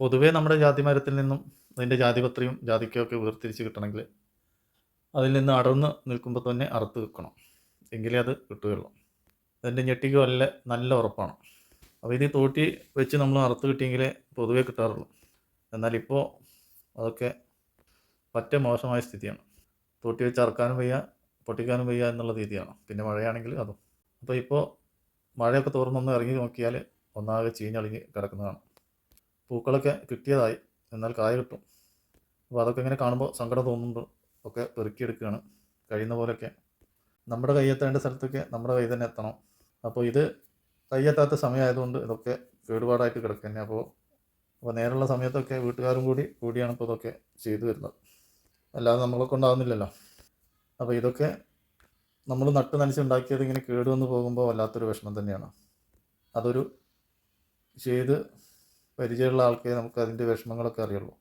പൊതുവേ നമ്മുടെ ജാതി മരത്തിൽ നിന്നും അതിന്റെ ജാതിപത്രിയും ജാതിക്കയൊക്കെ വേർതിരിച്ച് കിട്ടണമെങ്കിൽ അതിൽ നിന്ന് അടർന്ന് നിൽക്കുമ്പോൾ തന്നെ അറുത്ത് വെക്കണം. എങ്കിലേ അത് കിട്ടുകയുള്ളൂ. അതിന്റെ ഞെട്ടിക്ക് നല്ല നല്ല ഉറപ്പാണ്. അപ്പോൾ ഇത് തോട്ടി വെച്ച് നമ്മൾ അറുത്ത് കിട്ടിയെങ്കിലേ പൊതുവേ കിട്ടാറുള്ളൂ. എന്നാൽ ഇപ്പോൾ അതൊക്കെ പറ്റ മോശമായ സ്ഥിതിയാണ്. തോട്ടി വെച്ച് അറക്കാനും വയ്യ പൊട്ടിക്കാനും വയ്യ എന്നുള്ള രീതിയാണ്. പിന്നെ മഴയാണെങ്കിൽ അതും. അപ്പോൾ ഇപ്പോൾ മഴയൊക്കെ തോർന്നൊന്ന് ഇറങ്ങി നോക്കിയാൽ ഒന്നാകെ ചീഞ്ഞളിഞ്ഞ് കിടക്കുന്നതാണ്. പൂക്കളൊക്കെ കിട്ടിയതായി. എന്നാൽ കായ കിട്ടും. അപ്പോൾ അതൊക്കെ ഇങ്ങനെ കാണുമ്പോൾ സങ്കടം തോന്നുന്നുണ്ട് ഒക്കെ പെറുക്കിയെടുക്കുകയാണ് കഴിയുന്ന പോലെയൊക്കെ. നമ്മുടെ കയ്യെത്തേണ്ട സ്ഥലത്തൊക്കെ നമ്മുടെ കൈ തന്നെ എത്തണം. അപ്പോൾ ഇത് കയ്യെത്താത്ത സമയമായതുകൊണ്ട് ഇതൊക്കെ കേടുപാടായിട്ട് കിടക്കുക തന്നെ അപ്പോൾ അപ്പോൾ നേരെയുള്ള സമയത്തൊക്കെ വീട്ടുകാരും കൂടി കൂടിയാണ് ഇപ്പോൾ ഇതൊക്കെ ചെയ്തു വരുന്നത്. അല്ലാതെ നമ്മളെ കൊണ്ടാവുന്നില്ലല്ലോ. അപ്പോൾ ഇതൊക്കെ നമ്മൾ നട്ട് നനച്ചുണ്ടാക്കിയത് ഇങ്ങനെ കേടുവന്ന് പോകുമ്പോൾ വല്ലാത്തൊരു വിഷമം തന്നെയാണ്. അതൊരു ചെയ്ത് പരിചയമുള്ള ആൾക്കേ നമുക്ക് അതിന്റെ വിഷമങ്ങളൊക്കെ അറിയുള്ളൂ.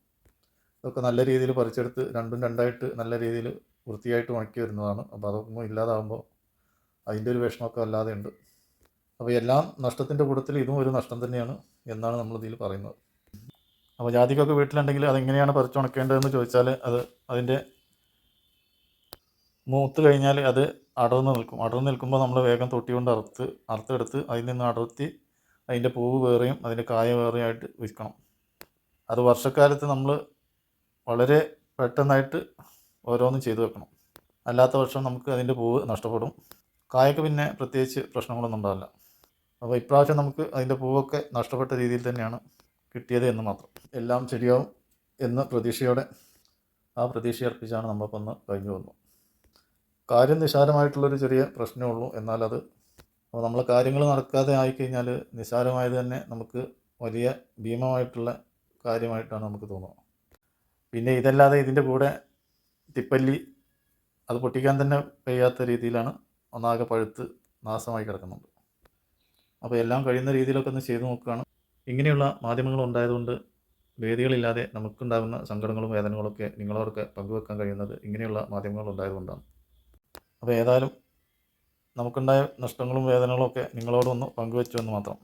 അതൊക്കെ നല്ല രീതിയിൽ പറിച്ചെടുത്ത് രണ്ടും രണ്ടായിട്ട് നല്ല രീതിയിൽ വൃത്തിയായിട്ട് ഉണക്കി വരുന്നതാണ്. അപ്പോൾ അതൊന്നും ഇല്ലാതാകുമ്പോൾ അതിന്റെ ഒരു വിഷമമൊക്കെ അല്ലാതെ ഉണ്ട്. അപ്പോൾ എല്ലാം നഷ്ടത്തിന്റെ കൂട്ടത്തിൽ ഇതും ഒരു നഷ്ടം തന്നെയാണ് എന്നാണ് നമ്മൾ ഇതിൽ പറയുന്നത്. അപ്പോൾ ജാതിക്കൊക്കെ വീട്ടിലുണ്ടെങ്കിൽ അതെങ്ങനെയാണ് പറിച്ചുണക്കേണ്ടതെന്ന് ചോദിച്ചാൽ അത് അതിന്റെ മൂത്ത് കഴിഞ്ഞാൽ അത് അടർന്ന് നിൽക്കും. അടർന്ന് നിൽക്കുമ്പോൾ നമ്മൾ വേഗം തൊട്ടി കൊണ്ട് അറുത്ത് അറുത്തെടുത്ത് അതിൽ നിന്ന് അടർത്തി അതിന്റെ പൂവ് വേറെയും അതിന്റെ കായ വേറെയും ആയിട്ട് വിൽക്കണം. അത് വർഷക്കാലത്ത് നമ്മൾ വളരെ പെട്ടെന്നായിട്ട് ഓരോന്നും ചെയ്തു വെക്കണം. അല്ലാത്ത വർഷം നമുക്ക് അതിന്റെ പൂവ് നഷ്ടപ്പെടും. കായൊക്കെ പിന്നെ പ്രത്യേകിച്ച് പ്രശ്നങ്ങളൊന്നും ഉണ്ടാവില്ല. അപ്പോൾ ഇപ്രാവശ്യം നമുക്ക് അതിന്റെ പൂവൊക്കെ നഷ്ടപ്പെട്ട രീതിയിൽ തന്നെയാണ് കിട്ടിയത് എന്ന് മാത്രം. എല്ലാം ശരിയാവും എന്ന പ്രതീക്ഷയോടെ ആ പ്രതീക്ഷ അർപ്പിച്ചാണ് നമ്മൾക്കൊന്ന് കഴിഞ്ഞു വന്നു കാര്യം നിസാരമായിട്ടുള്ളൊരു ചെറിയ പ്രശ്നമേ ഉള്ളൂ. എന്നാൽ അത് അപ്പോൾ നമ്മൾ കാര്യങ്ങൾ നടക്കാതെ ആയിക്കഴിഞ്ഞാൽ നിസ്സാരമായത് തന്നെ നമുക്ക് വലിയ ഭീമമായിട്ടുള്ള കാര്യമായിട്ടാണ് നമുക്ക് തോന്നുക. പിന്നെ ഇതല്ലാതെ ഇതിന്റെ കൂടെ തിപ്പല്ലി അത് പൊട്ടിക്കാൻ തന്നെ കഴിയാത്ത രീതിയിലാണ് ഒന്നാകെ പഴുത്ത് നാശമായി കിടക്കുന്നുണ്ട് അപ്പോൾ എല്ലാം കഴിയുന്ന രീതിയിലൊക്കെ ഒന്ന് ചെയ്തു നോക്കുകയാണ്. ഇങ്ങനെയുള്ള മാധ്യമങ്ങൾ ഉണ്ടായതുകൊണ്ട് വേദികളില്ലാതെ നമുക്കുണ്ടാകുന്ന സങ്കടങ്ങളും വേദനകളൊക്കെ നിങ്ങളോടൊക്കെ പങ്കുവെക്കാൻ കഴിയുന്നത് ഇങ്ങനെയുള്ള മാധ്യമങ്ങൾ ഉണ്ടായതുകൊണ്ടാണ്. അപ്പോൾ ഏതായാലും നമുക്കുണ്ടായ നഷ്ടങ്ങളും വേദനകളും ഒക്കെ നിങ്ങളോടൊന്ന് പങ്കുവെച്ചു എന്ന് മാത്രം.